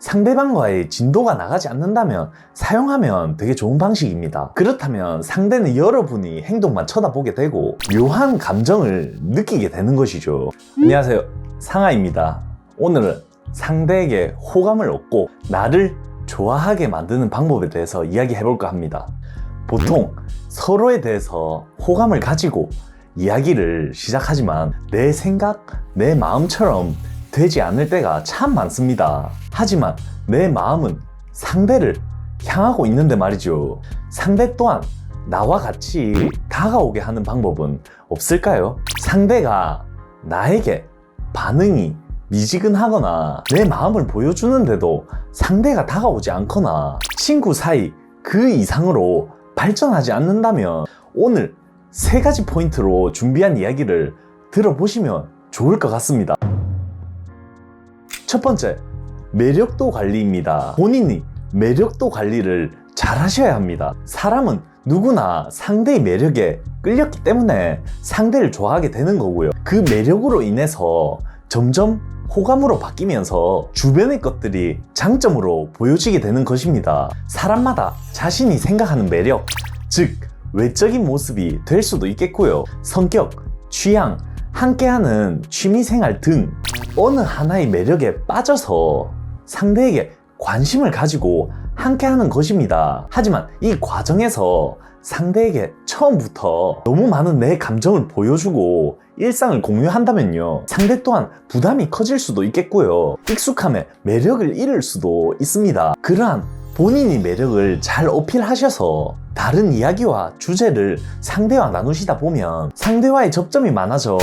상대방과의 진도가 나가지 않는다면 사용하면 되게 좋은 방식입니다. 그렇다면 상대는 여러분이 행동만 쳐다보게 되고 묘한 감정을 느끼게 되는 것이죠. 안녕하세요. 상하입니다. 오늘은 상대에게 호감을 얻고 나를 좋아하게 만드는 방법에 대해서 이야기해 볼까 합니다. 보통 서로에 대해서 호감을 가지고 이야기를 시작하지만 내 생각, 내 마음처럼 되지 않을 때가 참 많습니다. 하지만 내 마음은 상대를 향하고 있는데 말이죠. 상대 또한 나와 같이 다가오게 하는 방법은 없을까요? 상대가 나에게 반응이 미지근하거나 내 마음을 보여주는데도 상대가 다가오지 않거나 친구 사이 그 이상으로 발전하지 않는다면 오늘 세 가지 포인트로 준비한 이야기를 들어보시면 좋을 것 같습니다. 첫 번째, 매력도 관리입니다. 본인이 매력도 관리를 잘 하셔야 합니다. 사람은 누구나 상대의 매력에 끌렸기 때문에 상대를 좋아하게 되는 거고요. 그 매력으로 인해서 점점 호감으로 바뀌면서 주변의 것들이 장점으로 보여지게 되는 것입니다. 사람마다 자신이 생각하는 매력, 즉, 외적인 모습이 될 수도 있겠고요. 성격, 취향, 함께하는 취미생활 등 어느 하나의 매력에 빠져서 상대에게 관심을 가지고 함께하는 것입니다. 하지만 이 과정에서 상대에게 처음부터 너무 많은 내 감정을 보여주고 일상을 공유한다면요. 상대 또한 부담이 커질 수도 있겠고요. 익숙함에 매력을 잃을 수도 있습니다. 그러한 본인이 매력을 잘 어필하셔서 다른 이야기와 주제를 상대와 나누시다 보면 상대와의 접점이 많아져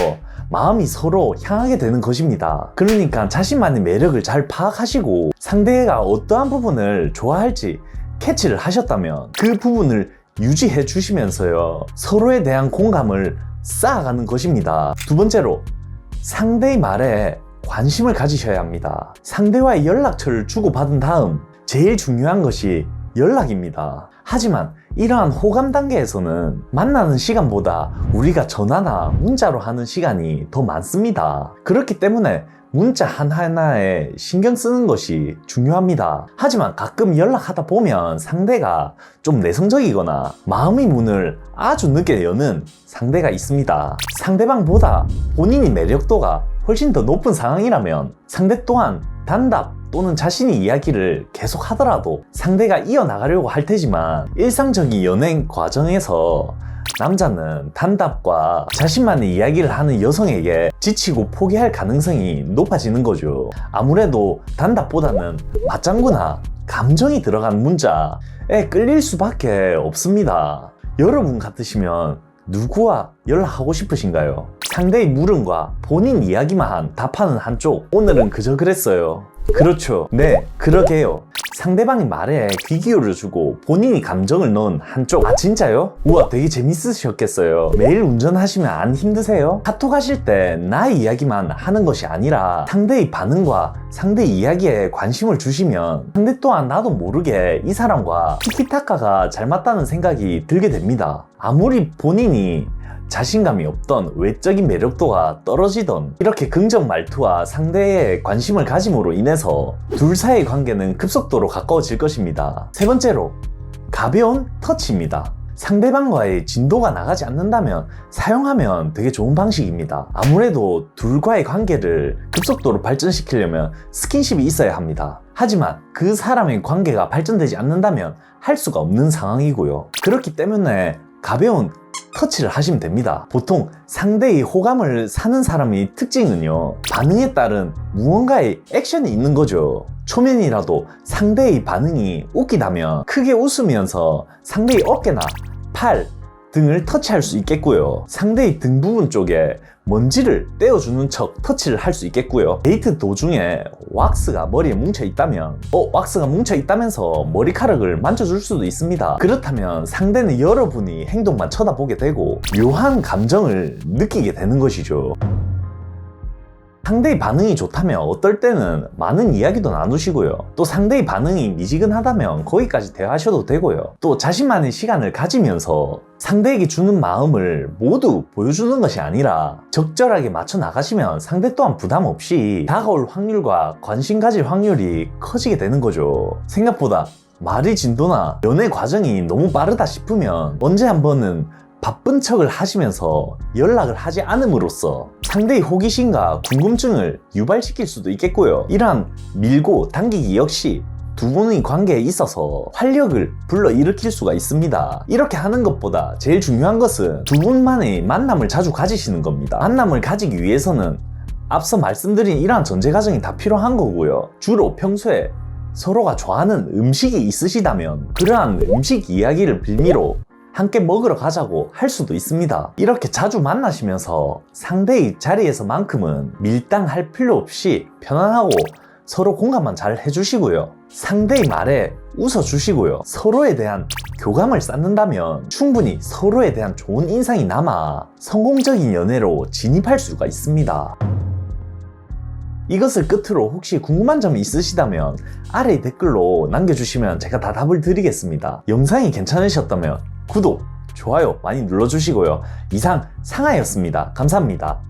마음이 서로 향하게 되는 것입니다. 그러니까 자신만의 매력을 잘 파악하시고 상대가 어떠한 부분을 좋아할지 캐치를 하셨다면 그 부분을 유지해 주시면서요. 서로에 대한 공감을 쌓아가는 것입니다. 두 번째로 상대의 말에 관심을 가지셔야 합니다. 상대와의 연락처를 주고받은 다음 제일 중요한 것이 연락입니다. 하지만 이러한 호감 단계에서는 만나는 시간보다 우리가 전화나 문자로 하는 시간이 더 많습니다. 그렇기 때문에 문자 하나하나에 신경 쓰는 것이 중요합니다. 하지만 가끔 연락하다 보면 상대가 좀 내성적이거나 마음의 문을 아주 늦게 여는 상대가 있습니다. 상대방보다 본인이 매력도가 훨씬 더 높은 상황이라면 상대 또한 단답 또는 자신이 이야기를 계속 하더라도 상대가 이어나가려고 할 테지만 일상적인 연애 과정에서 남자는 단답과 자신만의 이야기를 하는 여성에게 지치고 포기할 가능성이 높아지는 거죠. 아무래도 단답보다는 맞장구나 감정이 들어간 문자에 끌릴 수밖에 없습니다. 여러분 같으시면 누구와 연락하고 싶으신가요? 상대의 물음과 본인 이야기만 답하는 한쪽. 오늘은 그저 그랬어요. 그렇죠. 네, 그러게요. 상대방의 말에 귀 기울여 주고 본인이 감정을 넣은 한쪽. 아, 진짜요? 우와, 되게 재밌으셨겠어요. 매일 운전하시면 안 힘드세요? 카톡 하실 때 나의 이야기만 하는 것이 아니라 상대의 반응과 상대의 이야기에 관심을 주시면 상대 또한 나도 모르게 이 사람과 티키타카가 잘 맞다는 생각이 들게 됩니다. 아무리 본인이 자신감이 없던 외적인 매력도가 떨어지던 이렇게 긍정 말투와 상대의 관심을 가짐으로 인해서 둘 사이의 관계는 급속도로 가까워질 것입니다. 세 번째로 가벼운 터치입니다. 상대방과의 진도가 나가지 않는다면 사용하면 되게 좋은 방식입니다. 아무래도 둘과의 관계를 급속도로 발전시키려면 스킨십이 있어야 합니다. 하지만 그 사람의 관계가 발전되지 않는다면 할 수가 없는 상황이고요. 그렇기 때문에 가벼운 터치를 하시면 됩니다. 보통 상대의 호감을 사는 사람의 특징은요, 반응에 따른 무언가의 액션이 있는 거죠. 초면이라도 상대의 반응이 웃기다면 크게 웃으면서 상대의 어깨나 팔 등을 터치할 수 있겠고요. 상대의 등 부분 쪽에 먼지를 떼어주는 척 터치를 할 수 있겠고요. 데이트 도중에 왁스가 머리에 뭉쳐 있다면, 어, 왁스가 뭉쳐 있다면서 머리카락을 만져줄 수도 있습니다. 그렇다면 상대는 여러분이 행동만 쳐다보게 되고, 묘한 감정을 느끼게 되는 것이죠. 상대의 반응이 좋다면 어떨 때는 많은 이야기도 나누시고요. 또 상대의 반응이 미지근하다면 거기까지 대화하셔도 되고요. 또 자신만의 시간을 가지면서 상대에게 주는 마음을 모두 보여주는 것이 아니라 적절하게 맞춰 나가시면 상대 또한 부담 없이 다가올 확률과 관심 가질 확률이 커지게 되는 거죠. 생각보다 말의 진도나 연애 과정이 너무 빠르다 싶으면 언제 한 번은 바쁜 척을 하시면서 연락을 하지 않음으로써 상대의 호기심과 궁금증을 유발시킬 수도 있겠고요. 이러한 밀고 당기기 역시 두 분의 관계에 있어서 활력을 불러일으킬 수가 있습니다. 이렇게 하는 것보다 제일 중요한 것은 두 분만의 만남을 자주 가지시는 겁니다. 만남을 가지기 위해서는 앞서 말씀드린 이러한 전제 과정이 다 필요한 거고요. 주로 평소에 서로가 좋아하는 음식이 있으시다면 그러한 음식 이야기를 빌미로 함께 먹으러 가자고 할 수도 있습니다. 이렇게 자주 만나시면서 상대의 자리에서만큼은 밀당할 필요 없이 편안하고 서로 공감만 잘 해주시고요. 상대의 말에 웃어주시고요. 서로에 대한 교감을 쌓는다면 충분히 서로에 대한 좋은 인상이 남아 성공적인 연애로 진입할 수가 있습니다. 이것을 끝으로 혹시 궁금한 점이 있으시다면 아래 댓글로 남겨주시면 제가 다 답을 드리겠습니다. 영상이 괜찮으셨다면 구독, 좋아요 많이 눌러주시고요. 이상 상하였습니다. 감사합니다.